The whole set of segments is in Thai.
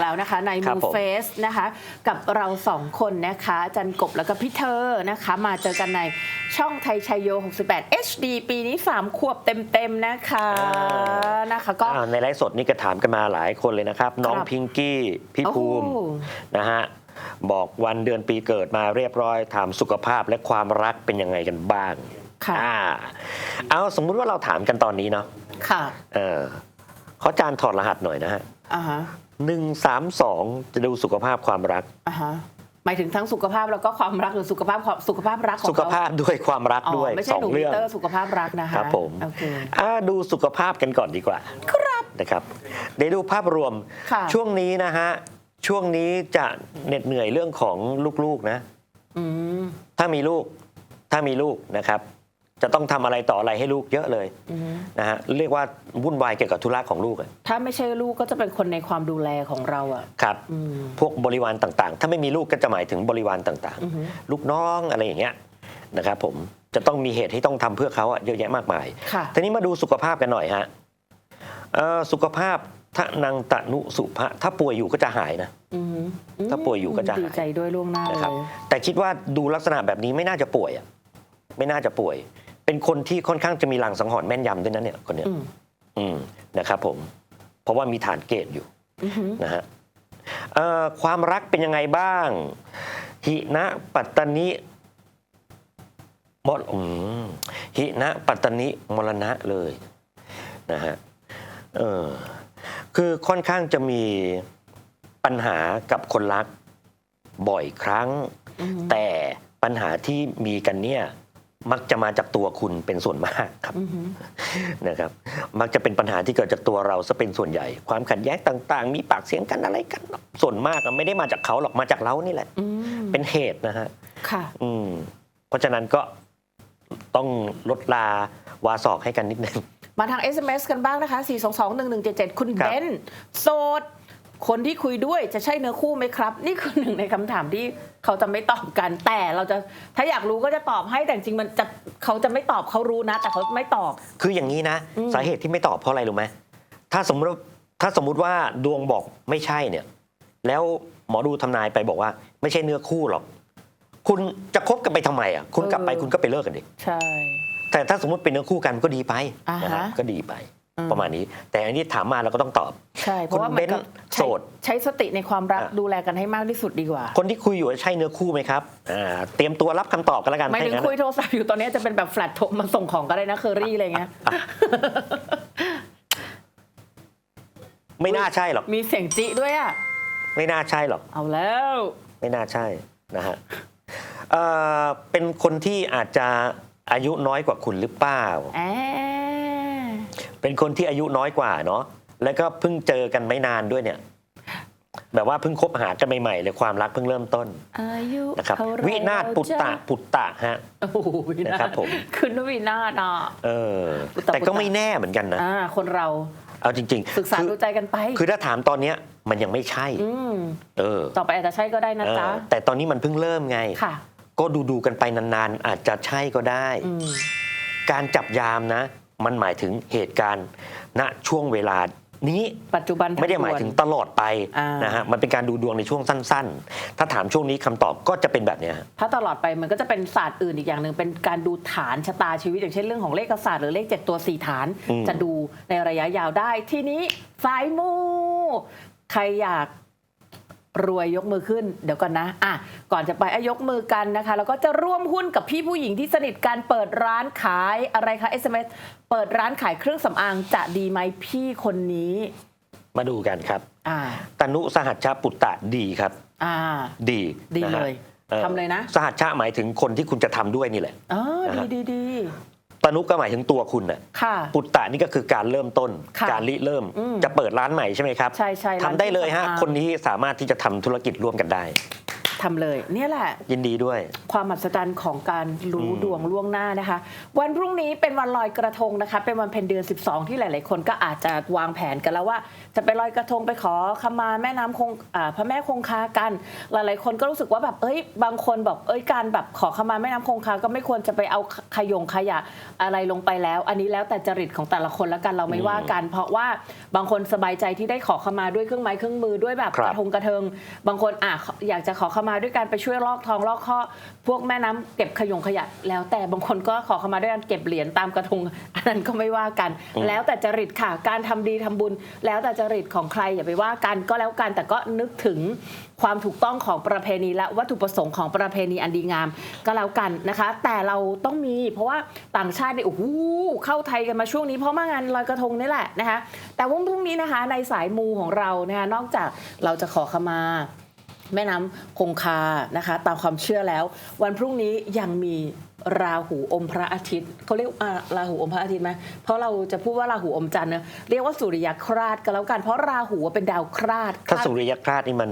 แล้วนะคะ ในครัมูบผมเฟสนะคะ กับเราสองคนนะคะอาจันกบแล้วก็พี่เธอนะคะ มาเจอกันในช่องไทยชัยโย 68 HD ปีนี้ 3 ขวบเต็มๆนะคะนะคะก็อ่าในไลฟ์สดนี่ก็ถามกันมาหลายคนเลยนะครับ น้องครับพิงกี้ พี่ภูมิโอ้นะฮะบอกวันเดือนปีเกิดมาเรียบร้อยถามสุขภาพและความรักเป็นยังไงกันบ้างค่ะอ่าเอาสมมุติว่าเราถามกันตอนนี้เนาะค่ะเออขอจานถอดรหัสหน่อยนะฮะอ่าฮะ หนึ่งสามสองจะดูสุขภาพความรัก อ่าฮะหมายถึงทั้งสุขภาพแล้วก็ความรักหรือสุขภาพความสุขภาพรักของสุเขาขภาพด้วยความรักอ๋อด้วยไม่ใช่สอหนูงมิเรื่อง เตอร์สุขภาพรักนะคะครับผมโอเค อ่าดูสุขภาพกันก่อนดีกว่าครับนะครับเดี๋ยวดูภาพรวมค่ะ ช่วงนี้นะฮะช่วงนี้จะเหน็ดเหนื่อยเรื่องของลูกๆนะ อืม ถ้ามีลูกถ้ามีลูกนะครับ จะต้องทำอะไรต่ออะไรให้ลูกเยอะเลยอืมนะฮะเรียกว่าวุ่นวายเกี่ยวกับธุระของลูกอะถ้าไม่ใช่ลูกก็จะเป็นคนในความดูแลของเราอะครับอืมพวกบริวารต่างๆ ถ้าไม่มีลูกก็จะหมายถึงบริวารต่างอือหือๆลูกน้องอะไรอย่างเงี้ยนะครับผมจะต้องมีเหตุที่ต้องทำเพื่อเขาอะเยอะแยะมากมายค่ะทีนี้มาดูสุขภาพกันหน่อยฮะเอ่อสุขภาพทะนังตะนุสุภะถ้าป่วยอยู่ก็จะหายนะอืมถ้าป่วยอยู่ก็จะหายดีใจด้วยล่วงหน้านะครับเลยแต่คิดว่าดูลักษณะแบบนี้ไม่น่าจะป่วยอะไม่น่าจะป่วย เป็นคนที่ค่อนข้างจะมีหลังสังหรณ์แม่นยำด้วยนะเนี่ยคนเนี้ยอืมอืมนะครับผม เพราะว่ามีฐานเกตอยู่อือหือนะฮะเอ่อความรักเป็นยังไงบ้าง หินะปัตตนิมรอืมหินะปัตตนิมรณะเลยนะฮะเออคือค่อนข้างจะมีปัญหากับคนรักบ่อยครั้งอือหือแต่ปัญหาที่มีกันเนี่ย มักจะมาจากตัวคุณเป็นส่วนมากครับอือหือนะครับ มักจะเป็นปัญหาที่เกิดจากตัวเราซะเป็นส่วนใหญ่ ความขัดแย้งต่าง ๆ มีปากเสียงกันอะไรกัน ส่วนมากอะไม่ได้มาจากเขาหรอกมาจากเรานี่แหละอืมเป็นเหตุนะฮะค่ะ อืม เพราะฉะนั้นก็ต้องลดลาวาสอกให้กันนิดนึงมาทาง SMS กันบ้างนะคะ 4221177 คุณครัเบบนโสด คนที่คุยด้วยจะใช่เนื้อคู่ไหมครับ นี่คือหนึ่งในคำถามที่เขาจะไม่ตอบกัน แต่เราจะถ้าอยากรู้ก็จะตอบให้แต่จริงๆมันจะเขาจะไม่ตอบเขารู้นะ แต่เขาไม่ตอบ คืออย่างนี้นะอืมสาเหตุที่ไม่ตอบเพราะอะไรรู้ไหมถ้าสมมติว่าถ้าสมมุติว่าดวงบอกไม่ใช่เนี่ย แล้วหมอดูทำนายไปบอกว่า ไม่ใช่เนื้อคู่หรอก คุณจะคบกันไปทำไมอะคุณกลับไปคุณก็ไปเลิกกันดิใช่ แต่ถ้าสมมติเป็นเนื้อคู่กันก็ดีไปอ่าฮะนะฮะก็ดีไปอืม ประมาณนี้ แต่อันนี้ถามมาเราก็ต้องตอบใช่เพราะว่าคุณเหมือนกับเบนซ์ใช้โสดใช้สติในความรักอะดูแลกันให้มากที่สุดดีกว่า คนที่คุยอยู่ใช่เนื้อคู่ไหมครับอ่าเตรียมตัวรับคำตอบกันแล้วกันไม่ถึงถ้าอย่างนั้นคุยโทรศัพท์อยู่ตอนนี้จะเป็นแบบแฟลตโทรมาส่งของก็ได้นะเคอรี่อะไรเงี้ยไม่น่าใช่หรอก มีเสียงจิด้วยอะ ไม่น่าใช่หรอก เอาแล้ว ไม่น่าใช่นะฮะเอ่อเป็นคนที่อาจจะอายุน้อยกว่าคุณหรือเปล่าแอ เป็นคนที่อายุน้อยกว่าเนาะแล้วก็เพิ่งเจอกันไม่นานด้วยเนี่ย แบบว่าเพิ่งคบหากันใหม่ๆเลยความรักเพิ่งเริ่มต้นอายุนะครับเท่าไหวินาศปุตตะแล้วจ๊ปุตตะฮะโอ้โหวินานะครัศบผมคุณวินาศอะเออปุตตะแต่ก็ไม่แน่เหมือนกันนะอ่าคนเราเอาจริงศึกษาคือดูใจกันไป คือถ้าถามตอนเนี้ยมันยังไม่ใช่อืมเออ ต่อไปอาจจะใช่ก็ได้นะเออจ๊ะแต่ตอนนี้มันเพิ่งเริ่มไงค่ะ ก็ดูดูๆกันไปนานๆ อาจจะใช่ก็ได้อืมการจับยามนะ มันหมายถึงเหตุการณ์ณช่วงเวลานี้ปัจจุบันทันไม่ได้หมายถึงตลอดไปอ่านนะฮะมันเป็นการดูดวงในช่วงสั้น ๆ ถ้าถามช่วงนี้คำตอบก็จะเป็นแบบเนี้ยฮะถ้าตลอดไปมันก็จะเป็นศาสตร์อื่นอีกอย่างหนึ่งเป็นการดูฐานชะตาชีวิต อย่างเช่นเรื่องของเลขศาสตร์หรือเลขเจ็ดตัวสี่ฐานอืมจะดูในระยะยาวได้ ทีนี้สายมู ใครอยาก รวยยกมือขึ้นเดี๋ยวก่อนนะอะก่อนจะไปอะยกมือกันนะคะ แล้วก็จะร่วมหุ้นกับพี่ผู้หญิงที่สนิทกันเปิดร้านขายอะไรคะ SMS เปิดร้านขายเครื่องสำอางจะดีไหมพี่คนนี้ มาดูกันครับอ่าตนุสหัชชาปุตตะดีครับอ่าดีดีนะฮะเลยออทำเลยนะ สหัชชาหมายถึงคนที่คุณจะทำด้วยนี่แหละเออนะดีฮะดีดี ตนุก็หมายถึงตัวคุณน่ะค่ะ ปุตตะนี่ก็คือการเริ่มต้น ค่ะการริเริ่ม อืม จะเปิดร้านใหม่ใช่ไหมครับใช่ใช่ร้านทำได้เลยฮะเครื่องสำอางคนนี้สามารถที่จะทำธุรกิจร่วมกันได้ ทำเลย เนี่ยแหละ ยินดีด้วย ความมหัศจรรย์ของการรู้อืมดวงล่วงหน้านะคะ วันพรุ่งนี้เป็นวันลอยกระทงนะคะ เป็นวันเพ็ญเดือน 12 ที่หลาย ๆ คนก็อาจจะวางแผนกันแล้วว่า จะไปลอยกระทงไปขอขมาแม่น้ำคงอ่าพระแม่คงคากัน หลายๆ คนก็รู้สึกว่าแบบเอ้ย บางคนแบบเอ้ยการแบบขอขมาแม่น้ำคงคาก็ไม่ควรจะไปเอาขยงขยะอะไรลงไปแล้ว อันนี้แล้วแต่จริตของแต่ละคนแล้วกันเราไม่ว่ากัน เพราะว่าบางคนสบายใจที่ได้ขอขมาด้วยเครื่องไม้เครื่องมือด้วยแบบครับกระทงกระเทิง บางคนอะอยากจะขอขมาด้วยการไปช่วยลอกทองลอกข้อพวกแม่น้ำเก็บขยงขยะ แล้วแต่บางคนก็ขอขมาด้วยการเก็บเหรียญตามกระทงอันนั้นก็ไม่ว่ากัน แล้วแต่จริตค่ะ การทำดีทำบุญ แล้วแต่จริตของใครอย่าไปว่ากันก็แล้วกันแต่ก็นึกถึงความถูกต้องของประเพณีและวัตถุประสงค์ของประเพณีอันดีงามก็แล้วกันนะคะ แต่เราต้องมีเพราะว่าต่างชาติเนี่ยโอ้โหเข้าไทยกันมาช่วงนี้เพราะมางานลอยกระทงนี่แหละนะคะแต่วันพรุ่งนี้นะคะในสายมูของเรานะคะนอกจากเราจะขอขมา แม่น้ำคงคานะคะ ตามความเชื่อแล้ว วันพรุ่งนี้ยังมีราหูอมพระอาทิตย์เขาเรียกอ่าราหูอมพระอาทิตย์ไหมเพราะเราจะพูดว่าราหูอมจันทร์เนะเรียกว่าสุริยคราสก็แล้วกันเพราะราหูเป็นดาวคราสถ้าสสุริยคราสนี่มัน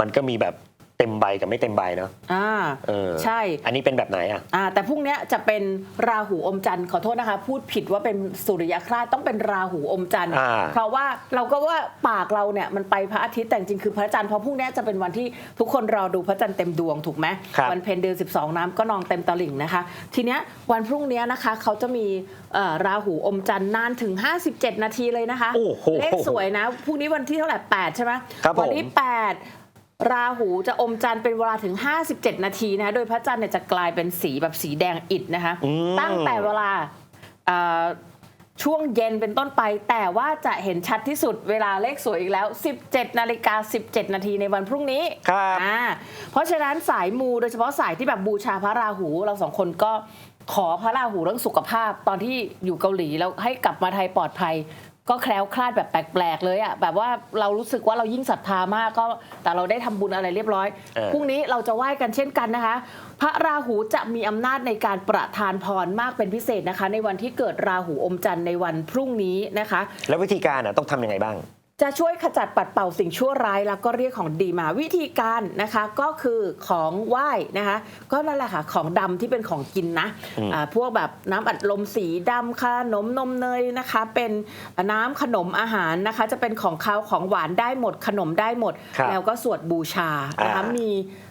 มันก็มีแบบ เต็มใบกับไม่เต็มใบเนาะอ่าเออใช่ อันนี้เป็นแบบไหนอะอ่าแต่พรุ่งเนี้ยจะเป็นราหูอมจันทร์ขอโทษนะคะ พูดผิดว่าเป็นสุริยคราสต้องเป็นราหูอมจันทร์อ่าเพราะว่าเราก็ว่าปากเราเนี่ยมันไปพระอาทิตย์แต่จริงๆคือพระจันทร์เพราะพรุ่งเนี้ยจะเป็นวันที่ทุกคนรอดูพระจันทร์เต็มดวงถูกไหมครับวันเพ็ญเดือน12 น้ำก็นองเต็มตลิ่งนะคะ ทีเนี้ยวันพรุ่งเนี้ยนะคะเขาจะมีเอ่อราหูอมจันทร์นานถึง 57 นาทีเลยนะคะโอ้โหเลขสวยนะพรุ่งนี้วันที่เท่าไหร่8ใช่ไหมครับผมวันี้8 ราหูจะอมจันทร์เป็นเวลาถึง 57 นาทีนะคะโดยพระจันทร์เนี่ยจะกลายเป็นสีแบบสีแดงอิฐนะคะอืมตั้งแต่เวลาเอ่อช่วงเย็นเป็นต้นไป แต่ว่าจะเห็นชัดที่สุดเวลาเลขสวยอีกแล้ว 17 นาฬิกา 17 นาทีในวันพรุ่งนี้ครับอ่าเพราะฉะนั้นสายมูโดยเฉพาะสายที่แบบบูชาพระราหู เราสองคนก็ขอพระราหูเรื่องสุขภาพตอนที่อยู่เกาหลีแล้วให้กลับมาไทยปลอดภัย ก็แคล้วคลาดแบบแปลกๆเลยอะแบบว่าเรารู้สึกว่าเรายิ่งศรัทธามากก็แต่เราได้ทำบุญอะไรเรียบร้อยเออพรุ่งนี้เราจะไหว้กันเช่นกันนะคะ พระราหูจะมีอำนาจในการประทานพรมากเป็นพิเศษนะคะ ในวันที่เกิดราหูอมจันทร์ในวันพรุ่งนี้นะคะ แล้ววิธีการอะต้องทำยังไงบ้าง จะช่วยขจัดปัดเป่าสิ่งชั่วร้ายแล้วก็เรียกของดีมาวิธีการนะคะก็คือของไหว้นะคะก็นั่นแหละค่ะของดำที่เป็นของกินนะอืมอ่าพวกแบบน้ำอัดลมสีดำขนมนมเนยนะคะ เป็นน้ำขนมอาหารนะคะ จะเป็นของคาวของหวานได้หมด ขนมได้หมดครับแล้วก็สวดบูชานะคะอ่ามีมี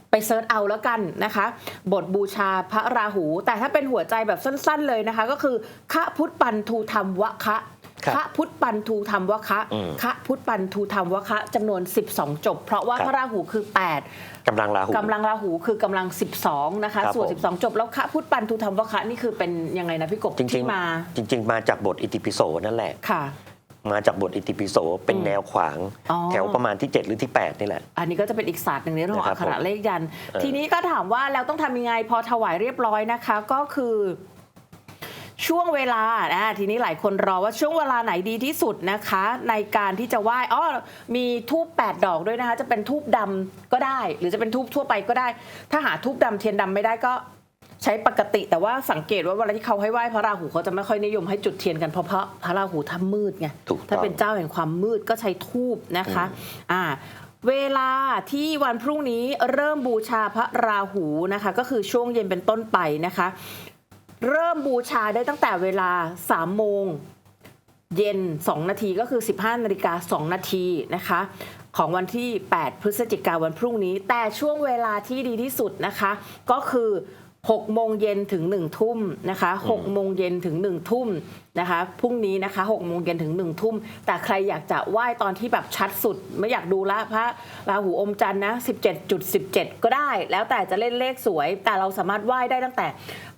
ไปเซิร์ชเอาแล้วกันนะคะ บทบูชาพระราหู แต่ถ้าเป็นหัวใจแบบสั้น ๆ เลยนะคะ ก็คือคะพุทธปันทูธรรมวะคะ ครับคะพุทธปันทูธรรมวะคะอืมคะพุทธปันทูธรรมวะคะจำนวน 12 จบ เพราะว่าครับพระราหูคือกำลังราหู8กำลังราหูคือกำลัง 12 นะคะครับส่วนผม12 จบ แล้วคะพุทธปันทูธรรมวะคะนี่คือเป็นยังไงนะพี่กบจริงที่มาๆจริง ๆ มาจากบทอิติปิโสนั่นแหละค่ะมาจากบทอิติปิโสเป็นอืมแนวขวางอ๋อแถวประมาณที่ 7 หรือที่ 8 นี่แหละ อันนี้ก็จะเป็นอีกศาสตร์หนึ่งในเรื่องของนะครัอับกขระเลขยันต์เออทีนี้ก็ถามว่าแล้วต้องทำยังไงพอถวายเรียบร้อยนะคะ ก็คือ ช่วงเวลานะทีนี้หลายคนรอว่าช่วงเวลาไหนดีที่สุดนะคะ ในการที่จะไหว้อ๋อมีทูบ8ดอกด้วยนะคะ จะเป็นทูบดำก็ได้ หรือจะเป็นทูบทั่วไปก็ได้ ถ้าหาทูบดำเทียนดำไม่ได้ก็ใช้ปกติแต่ว่าสังเกตว่าเวลาที่เขาให้ไหว้พระราหูเขาจะไม่ค่อยนิยมให้จุดเทียนกันเพราะพระพระราหูท่ามืดไงถูกต้องถ้าเป็นเจ้าแห่งความมืดก็ใช้ทูบนะคะอ่าเวลาที่วันพรุ่งนี้เริ่มบูชาพระราหูนะคะ ก็คือช่วงเย็นเป็นต้นไปนะคะ เริ่มบูชาได้ตั้งแต่เวลา 3 โมงเย็น 2 นาทีก็คือ 15 นาฬิกา 2 นาทีนะคะ ของวันที่ 8 พฤศจิกาวันพรุ่งนี้ แต่ช่วงเวลาที่ดีที่สุดนะคะ ก็คือ 6โมงเย็นถึง1ทุ่มนะคะ6โมงเย็นถึง1ทุ่มนะคะพรุ่งนี้นะคะ6โมงเย็นถึง1ทุ่ม แต่ใครอยากจะไหว้ตอนที่แบบชัดสุด ไม่อยากดูละพระราหูอมจันทร์นะ 17.17 ก็ได้ แล้วแต่จะเล่นเลขสวย แต่เราสามารถไหว้ได้ตั้งแต่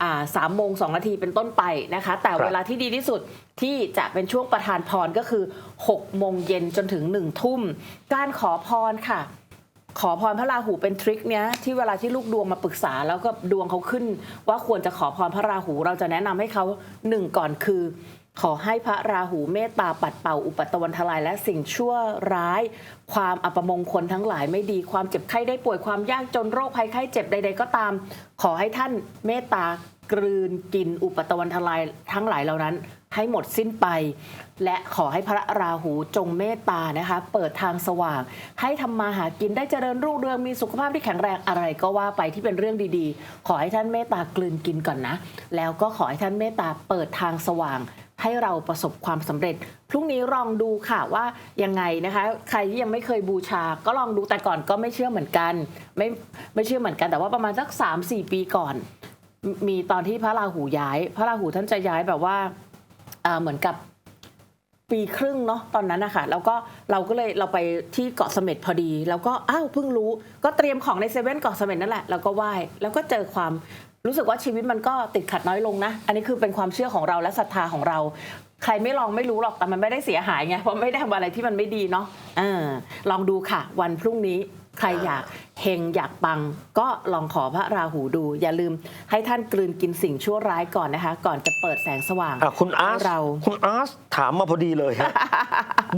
อ่า3โมง2นาทีเป็นต้นไปนะคะ แต่ครับเวลาที่ดีที่สุดที่จะเป็นช่วงประทานพรก็คือ6โมงเย็นจนถึง1ทุ่ม การขอพรค่ะ ขอพรพระราหูเป็นทริคเนี้ยที่เวลาที่ลูกดวงมาปรึกษา แล้วก็ดวงเขาขึ้น ว่าควรจะขอพรพระราหู เราจะแนะนำให้เขาหนึ่งก่อนคือ ขอให้พระราหูเมตตาปัดเป่าอุปตตวันทลายและสิ่งชั่วร้าย ความอัปมงคลทั้งหลายไม่ดีความเจ็บไข้ได้ป่วยความยากจนโรคภัยไข้เจ็บใด ๆ ก็ตาม ขอให้ท่านเมตตากลืนกินอุปตตวันทลายทั้งหลายเหล่านั้น ให้หมดสิ้นไป และขอให้พระราหูจงเมตตานะคะ เปิดทางสว่าง ให้ทำมาหากินได้เจริญรุ่งเรืองมีสุขภาพที่แข็งแรงอะไรก็ว่าไปที่เป็นเรื่องดีๆ ขอให้ท่านเมตตากลืนกินก่อนนะ แล้วก็ขอให้ท่านเมตตาเปิดทางสว่างให้เราประสบความสำเร็จ พรุ่งนี้ลองดูค่ะว่ายังไงนะคะ ใครที่ยังไม่เคยบูชา ก็ลองดูแต่ก่อนก็ไม่เชื่อเหมือนกัน ไม่ไม่เชื่อเหมือนกันแต่ว่าประมาณสัก 3 4 ปีก่อน มีตอนที่พระราหูย้าย พระราหูท่านจะย้ายแบบว่า เหมือนกับปีครึ่งเนาะตอนนั้นนะคะแล้วก็เราก็เลยเราไปที่เกาะเสม็ดพอดี แล้วก็อ้าวเพิ่งรู้ ก็เตรียมของในเซเว่นเกาะเสม็ดนั่นแหละแล้วก็ไหว้แล้วก็เจอความรู้สึกว่าชีวิตมันก็ติดขัดน้อยลงนะ อันนี้คือเป็นความเชื่อของเราและศรัทธาของเรา ใครไม่ลองไม่รู้หรอกแต่มันไม่ได้เสียหายไงเพราะไม่ได้ทำอะไรที่มันไม่ดีเนาะเออลองดูค่ะ วันพรุ่งนี้ ใครอยากเฮงอยากปังก็ลองขอพระราหูดู อย่าลืมให้ท่านกลืนกินสิ่งชั่วร้ายก่อนนะคะ ก่อนจะเปิดแสงสว่างอะคุณอาร์ตเรา คุณอาร์ตถามมาพอดีเลยฮะ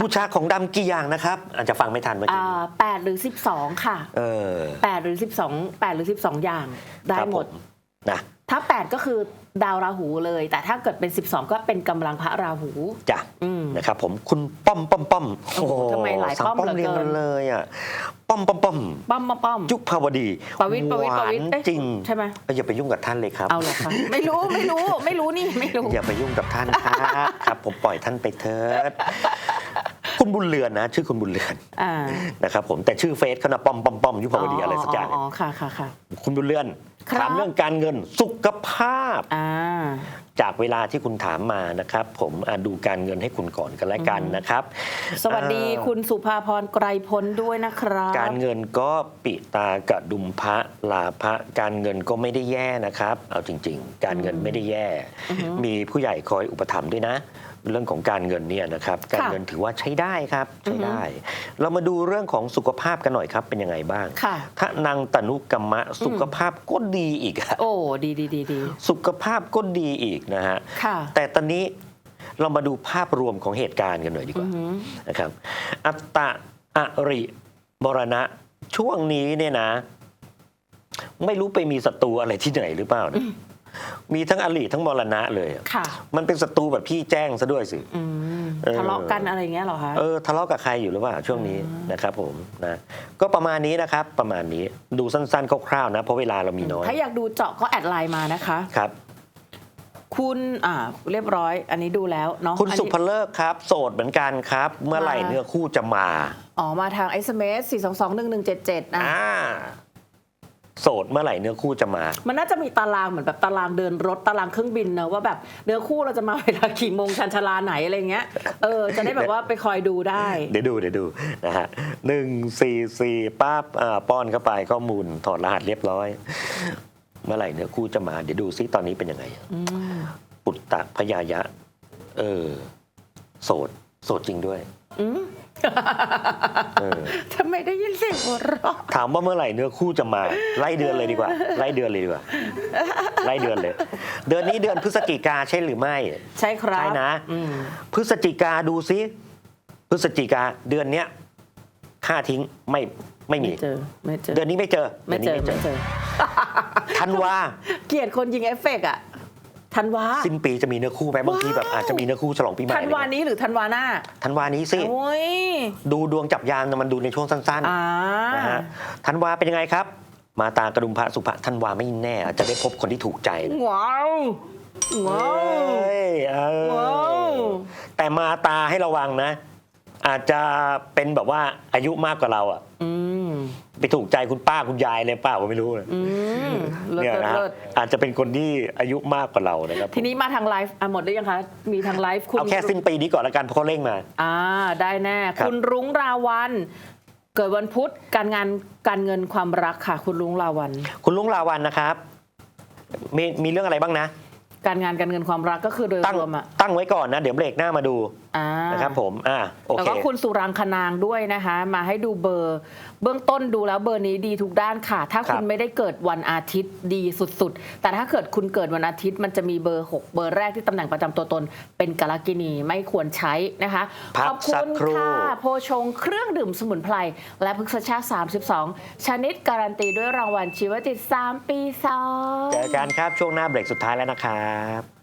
บูชาของดำกี่อย่างนะครับ อาจจะฟังไม่ทันเมื่อกี้อ่าแปดหรือสิบสองค่ะเออแปดหรือสิบสองแปดหรือสิบสองอย่างได้ครับหมดผนะ ถ้าแปดก็คือ ดาวราหูเลย แต่ถ้าเกิดเป็นสิบสองก็เป็นกำลังพระราหูจ้ะอืมนะครับผมคุณป้อมป้อมป้อมโอ้โหทำไมหลายสั่งป้อมป้อมเหลือเรียงเกิกันนเลยอะป้อมป้อมป้อมป้อมมาป้อมยุคภาวดีประวิตรประวิตรประวิตรหวานเอ๊ะจริงใช่ไหมเอ้ยอย่าไปยุ่งกับท่านเลยครับเอาเหรอคะไม่รู้ไม่รู้ไม่รู้นี่ไม่รู้อย่าไปยุ่งกับท่านครับครับ ผมปล่อยท่านไปเถิด คุณบุญเรือนนะ ชื่อคุณบุญเรือนอ่านะครับผมแต่ชื่อเฟซเขานะป้อมป้อมป้อมยุคภาวดีอะไรสักอย่าง อ๋อค่ะค่ะค่ะ คุณบุญเรือนครับ ถามเรื่องการเงินสุขภาพ อ่า จากเวลาที่คุณถามมานะครับ ผมอะดูการเงินให้คุณก่อนกันแล้วกันนะครับ สวัสดีอ่า คุณสุภาพรไกรพลด้วยนะครับ การเงินก็ปิตากระดุมพระลาพระการเงินก็ไม่ได้แย่นะครับ เอาจริง ๆ การเงินไม่ได้แย่ มีผู้ใหญ่คอยอุปถัมภ์ด้วยนะ เรื่องของการเงินเนี่ยนะครับการเงินถือว่าใช้ได้ครับใช้ได้ เรามาดูเรื่องของสุขภาพกันหน่อยครับเป็นยังไงบ้างค่ะถ้านังตนุกรรมะสุขภาพก็ดีอีกอะโอ้ดีดีดีดีสุขภาพก็ดีอีกนะฮะค่ะแต่ตอนนี้เรามาดูภาพรวมของเหตุการณ์กันหน่อยดีกว่าอือหือนะครับอัตตะอริมรณะช่วงนี้เนี่ยนะ ไม่รู้ไปมีศัตรูอะไรที่ไหนหรือเปล่านะ มีทั้งอริทั้งมรณะเลยอะค่ะมันเป็นศัตรูแบบพี่แจ้งซะด้วยสิ อืมเออ ทะเลาะกันอะไรอย่างเงี้ยเหรอคะเออทะเลาะกับใครอยู่หรือเปล่าช่วงนี้นะครับผมนะก็ประมาณนี้นะครับประมาณนี้ดูสั้นๆคร่าวๆนะเพราะเวลาเรามีน้อยถ้าอยากดูเจาะก็แอดไลน์มานะคะ ครับ คุณอ่าเรียบร้อย อันนี้ดูแล้วเนาะคุณอันสุนี้ภเลิกครับ โสดเหมือนกันครับ เมื่อไหร่มา เนื้อคู่จะมาอ๋อมาทาง SMS 4 2 2 1 1 7 7นะอ่า โสดเมื่อไหร่เนื้อคู่จะมา มันน่าจะมีตารางเหมือนแบบตารางเดินรถตารางเครื่องบินเนอะว่าแบบเนื้อคู่เราจะมาเวลากี่โมงชันชาลาไหนอะไรเงี้ยเออจะได้แบบว่าไปคอยดูได้ เดี๋ยวดูเดี๋ยวดูนะฮะหนึ่งสี่สี่ปั๊บอ่าป้อนเข้าไปข้อมูลถอดรหัสเรียบร้อย เมื่อไหร่เนื้อคู่จะมา เดี๋ยวดูซิตอนนี้เป็นยังไงอืมปุตตะพยายะ เออ โสด โสดจริงด้วยอืม เออ ทำไมได้ยินเสียงหัวเราะถามว่าเมื่อไหร่เนื้อคู่จะมาไล่เดือนเลยดีกว่า ไล่เดือนเลยดีกว่าไล่เดือนเลย เดือนนี้เดือนพฤศจิกาใช่หรือไม่ ใช่ครับใช่นะ อืมพฤศจิกาดูซิพฤศจิกาเดือนเนี้ยค่าทิ้งไม่ไม่มี ไม่เจอไม่เจอเดือนนี้ไม่เจอไม่ดือนเจนี้อไม่เจอธันวา เกลียดคนยิงเอฟเฟกต์อะ ธันวาสิ้นปีจะมีเนื้อคู่ไหมบางทีแบบอาจจะมีเนื้อคู่ฉลองปีใหม่ธันวานี้หรือธันวาหน้าธันวานี้สิโอ้ยดูดวงจับยามนะมันดูในช่วงสั้นอ่าๆนะฮะธันวาเป็นยังไงครับ มาตากระดุมพระสุภะธันวาไม่แน่อาจจะได้พบคนที่ถูกใจนะว้าวว้าวเอ้ยเออว้าวแต่มาตาให้ระวังนะ อาจจะเป็นแบบว่าอายุมากกว่าเราอะอืม ไปถูกใจคุณป้าคุณยายเลยเปล่าก็ไม่รู้นะอืมเลิศเนี่ยเลิศนะฮะเลิศอาจจะเป็นคนที่อายุมากกว่าเรานะครับทีนี้มาทางไลฟ์อะหมดได้ยังคะ มีทางไลฟ์คุณเอาแค่สิ้นปีนี้ก่อนละกันเพราะเขาเร่งมา อ่าได้แน่ ครับ คุณรุ้งราวัน เกิดวันพุธการงานการเงินความรักค่ะ คุณรุ้งราวัน คุณลุงลาวันนะครับ มีมีเรื่องอะไรบ้างนะ การงานการเงินความรักก็คือโดยตั้งรวมอะตั้งไว้ก่อนนะ เดี๋ยวเบรกหน้ามาดูอ่านะครับผมอ่าโอแล้วเค ก็คุณสุรังคนางด้วยนะคะ มาให้ดูเบอร์ เบื้องต้นดูแล้วเบอร์นี้ดีทุกด้านค่ะ ถ้าครับคุณไม่ได้เกิดวันอาทิตย์ดีสุดๆ แต่ถ้าเกิดคุณเกิดวันอาทิตย์มันจะมีเบอร์ 6 เบอร์แรกที่ตำแหน่งประจำตัวตน เป็นกาลกินีไม่ควรใช้นะคะพัขกอบคุสักณครู่ ค่ะโพชงเครื่องดื่มสมุนไพรและพฤกษชาติ32 ชนิดการันตีด้วยรางวัลชีวจิต 3 ปีซ้อน เจอกันครับช่วงหน้าเบรกสุดท้ายแล้วนะครับ